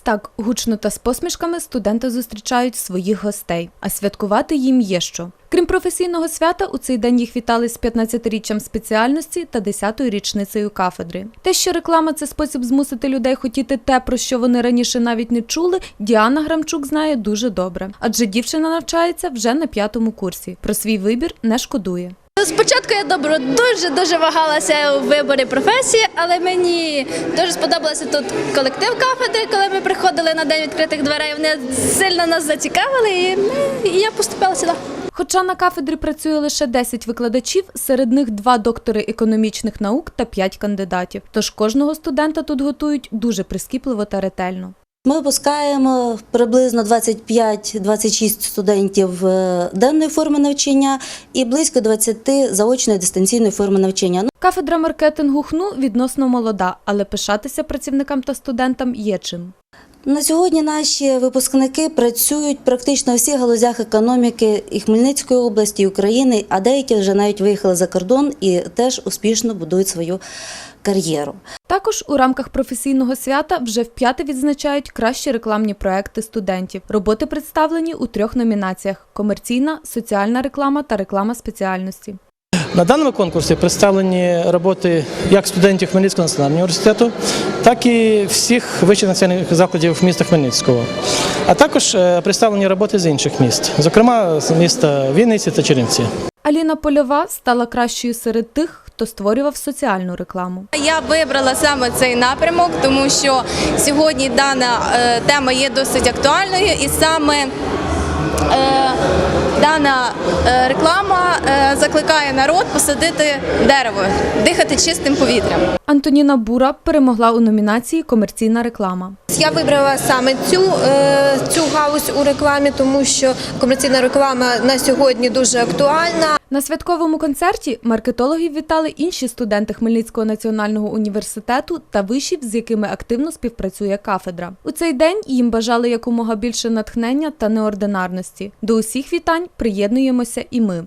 так гучно та з посмішками студенти зустрічають своїх гостей, а святкувати їм є що. Крім професійного свята, у цей день їх вітали з 15-річчям спеціальності та 10-ю річницею кафедри. Те, що реклама це спосіб змусити людей хотіти те, про що вони раніше навіть не чули, Діана Грамчук знає дуже добре, адже дівчина навчається вже на п'ятому курсі. Про свій вибір не шкодує. Спочатку я добре дуже дуже вагалася у виборі професії, але мені дуже сподобався тут колектив кафедри, коли ми приходили на день відкритих дверей. Вони сильно нас зацікавили, і, і я поступила сюди. Хоча на кафедрі працює лише 10 викладачів, серед них два доктори економічних наук та 5 кандидатів. Тож кожного студента тут готують дуже прискіпливо та ретельно. Ми випускаємо приблизно 25-26 студентів е, денної форми навчання і близько 20 заочної дистанційної форми навчання. Ну, Кафедра маркетингу ХНУ відносно молода, але пишатися працівникам та студентам є чим. На сьогодні наші випускники працюють практично у всіх галузях економіки і Хмельницької області, і України, а деякі вже навіть виїхали за кордон і теж успішно будують свою кар'єру. Також у рамках професійного свята вже вп'яте відзначають кращі рекламні проекти студентів. Роботи представлені у трьох номінаціях: комерційна, соціальна реклама та реклама спеціальності. На даному конкурсі представлені роботи як студентів Хмельницького національного університету, так і всіх вищих навчальних закладів міста Хмельницького, а також е, представлені роботи з інших міст, зокрема з міста Вінниці та Чернівці. Аліна Польова стала кращою серед тих, хто створював соціальну рекламу. Я вибрала саме цей напрямок, тому що сьогодні дана е, тема є досить актуальною, і саме е, дана е, реклама закликає народ посадити дерево, дихати чистим повітрям. Антоніна Бура перемогла у номінації Комерційна реклама. Я вибрала саме цю, цю галузь у рекламі, тому що комерційна реклама на сьогодні дуже актуальна. На святковому концерті маркетологів вітали інші студенти Хмельницького національного університету та вишів, з якими активно співпрацює кафедра. У цей день їм бажали якомога більше натхнення та неординарності. До усіх вітань приєднуємося і ми.